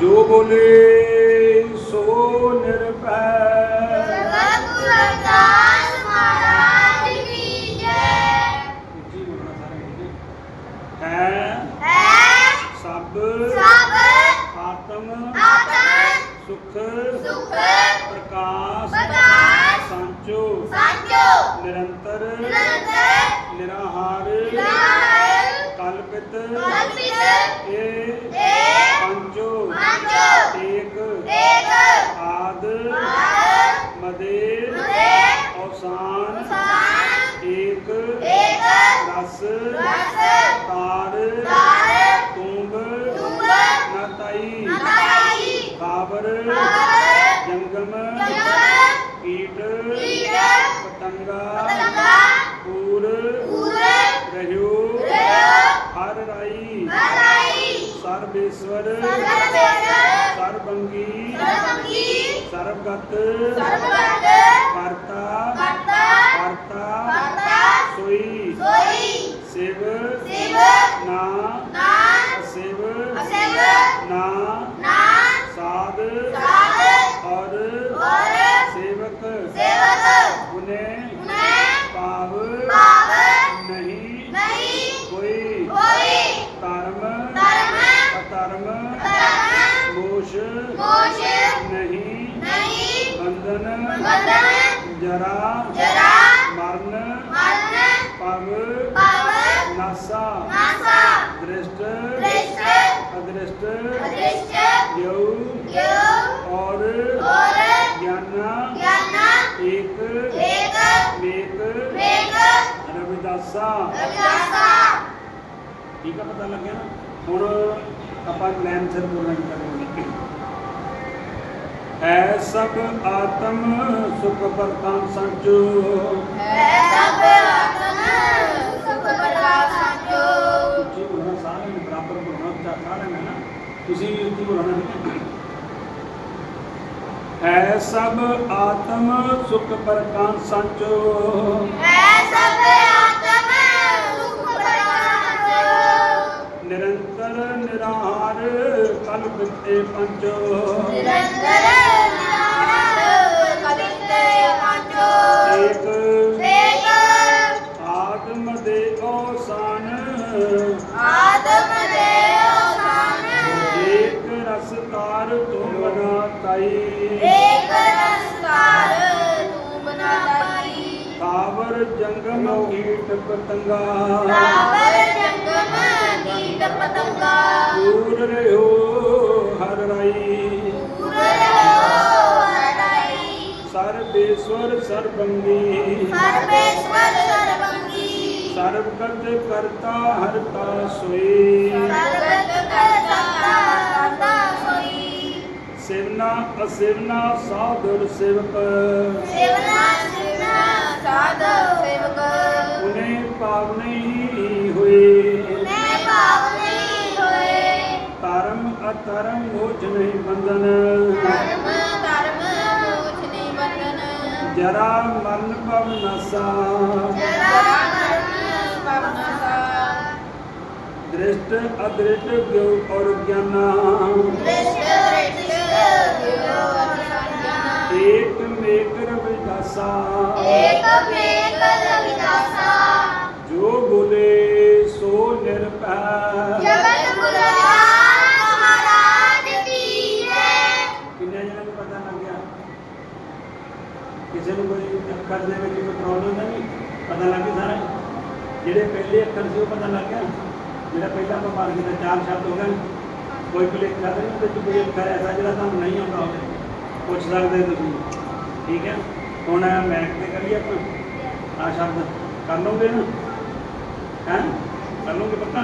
ਜੋ ਬੋਲੇ ਸੋ ਨਿਰਭੈ। ਸਭ ਸਭ ਆਤਮ ਆਤਮ ਸੁਖ ਸੁਖ ਪ੍ਰਕਾਸ਼ ਪ੍ਰਕਾਸ਼ ਸੰਚੋ। ਸਾਚੋ। ਨਿਰੰਤਰ ਨਿਰੰਤਰ ਨਿਰਾਹਾਰ ਨਿਰਾਲ ਕਲਪਿਤ ਕਲਪਿਤ ਇਹ ਏ ਪੰਜੋ। ਪੰਜੋ। ਏਕ ਏਕ ਆਦ। ਆਦ। ਮਦੇ। ਮਦੇ। ਔਸਾਨ। ਸਾਨ ਏਕ। ਏਕ। ਰਸ ਰਸ ਤਾਰ ਤੁੰਬ ਤੁੰਬ ਨਤਾਈ ਨਤਾਈ ਖਾਬਰ ਖਾਬਰ ਜੰਗਮ ਜੰਗਮ ਕੀਟ ਕੀਟ ਪਤੰਗਾ ਪਤੰਗਾ ਪੂਰ ਪੂਰ ਰਹਿਓ ਰਹਿਓ ਹਰ ਰਾਈ ਹਰਾਈ ਸਰਬੇਸ਼ਵਰ ਸਰਬੇਸ਼ਵਰ ਸਰਬੰਗੀ ਸਰਬੰਗੀ ਸਰਬਗਤ ਸਰਬਗਤ ਕਰਤਾ ਕਰਤਾ ਕਰਤਾ ਕਰਤਾ ਸੋਈ ਸੋਈ ਸਿਵ ਸਿਵ ਨਾ ਨਹੀਂ ਬੰਧਨ ਬੰਧਨ ਜਰਾ ਜਰਾ ਮਰਨ ਮਰਨ ਪਵ ਭਾਵ ਨਾਸਾ ਨਾਸਾ ਦ੍ਰਿਸ਼ਟ ਦ੍ਰਿਸ਼ਟ ਅਦ੍ਰਿਸ਼ਟ ਅਦ੍ਰਿਸ਼ਟ ਯਉ ਯੋ ਔਰ ਔਰ ਗਿਆਨਾ ਗਿਆਨਾ ਏਕ ਏਕ ਮੇਕ ਮੇਕ ਰਵਿਦਾਸਾ ਰਵਿਦਾਸਾ ਠੀਕ ਆ ਪਤਾ ਲੱਗਿਆ ਨਾ ਹੁਣ ਆਪਾਂ ਲੈਨ ਸਿਰ ਬੋਲਣਾ ਕਰਾਂਗੇ ਹੈ ਸਭ ਆਤਮ ਸੁਖ ਪਰਤਾਂ ਸੰਚੋ ਹੈ ਸਭ ਆਤਮ ਸੁਖ ਪ੍ਰਕਾਸ਼ ਸਾਚੋ ਉੱਚੀ ਬੋਲਣਾ ਸਾਰੇ ਨੂੰ ਬਰਾਬਰ ਬੋਲਣਾ ਉੱਚਾ ਸਾਰਿਆਂ ਨੇ ਤੁਸੀਂ ਵੀ ਉੱਚੀ ਬੋਲਣਾ ਹੈ ਸਭ ਆਤਮ ਸੁਖ ਪਰਤਾਂ ਸੰਚੋ ਹੈ ਸਭ ਆਤਮ ਸੁਖ ਪ੍ਰਕਾਸ਼ ਸਾਚੋ ਨਿਰੰਤਰ ਨਿਰਾਹਾਰ ਕਲਪ ਤੇ ਪੰਚੋ ਨਿਰੰਤਰ ਨਿਰਾਲ ਕਲਿਤੇ ਪਾਚੋ ਏਕ। ਏਕ। ਆਤਮ ਦੇ ਔਸਾਨ ਆਦਮ ਦੇਵ ਸਾਨ। ਏਕ ਰਸ ਤਾਰ ਤੁਮ ਬਨਾ ਤਾਈ। ਏਕ ਰਸਕਾਰ ਤੂੰ ਬਨਾਈ ਕਾਵਰ ਜੰਗਮ ਕੀਟ ਪਤੰਗਾ। ਕਾਵਰ ਜੰਗਮ ਕੀਟ ਪਤੰਗਾ। ਦੂਰ ਰਹਿਓ ਸਿਵਨਾ ਅਸਿਵਨਾ ਸਾਧੁਰ ਸੇਵਕ। ਸੇਵਨਾ ਸਿਵਨਾ ਸਾਧ ਸੇਵਕ। ਉਨੇ ਪਾਵ ਨਹੀਂ ਹੋਏ। ਮੈਂ ਭਾਵ ਨਹੀਂ ਹੋਏ। ਧਰਮ ਅਧਰਮ ਮੋਝ ਨਹੀਂ ਬੰਧਨ। ਜਰਾ ਮਰਨ ਭਵ ਨਸਾ ਜਰਾ ਮਰਨ ਪਵਨਾ ਸਾ। ਦ੍ਰਿਸ਼ਟ ਅਦ੍ਰਿਸ਼ਟ ਗਿਉ ਔਰ ਗਿਆਨਾ। ਦ੍ਰਿਸ਼ਟ ਦ੍ਰਿਸ਼ਟ ਦਿਓ ਅਨੰਜਨਾ ਏਕ ਮੇਕ ਰਵਿਦਾਸਾ ਕਿਸੇ ਨੂੰ ਕੋਈ ਅੱਖਰ ਦੇ ਵਿੱਚ ਕੋਈ ਪ੍ਰੋਬਲਮ ਤਾਂ ਨਹੀਂ? ਪਤਾ ਲੱਗ ਗਿਆ ਸਾਰਾ? ਜਿਹੜੇ ਪਹਿਲੇ ਅੱਖਰ ਸੀ ਉਹ ਪਤਾ ਲੱਗ ਗਿਆ? ਜਿਹੜਾ ਪਹਿਲਾ ਆਪਾਂ ਪੜ੍ਹ ਕੀਤਾ ਚਾਰ ਸ਼ਬਦ ਹੋ ਗਏ। ਕੋਈ ਭੁਲੇਖਾ ਤਾਂ ਨਹੀਂ ਵਿੱਚ ਕੋਈ ਅੱਖਰ ਐਸਾ ਜਿਹੜਾ ਤੁਹਾਨੂੰ ਨਹੀਂ ਆਉਂਦਾ ਹੋਵੇ। ਪੁੱਛ ਸਕਦੇ ਤੁਸੀਂ। ਠੀਕ ਹੈ? ਹੁਣ ਮੈਕ ਤੇ ਕਰੀਏ ਆਪਾਂ। ਆ ਸ਼ਬਦ। ਕਰ ਲਓਗੇ ਨਾ ਹੈ? ਕਰ ਲਓਗੇ ਪੱਕਾ?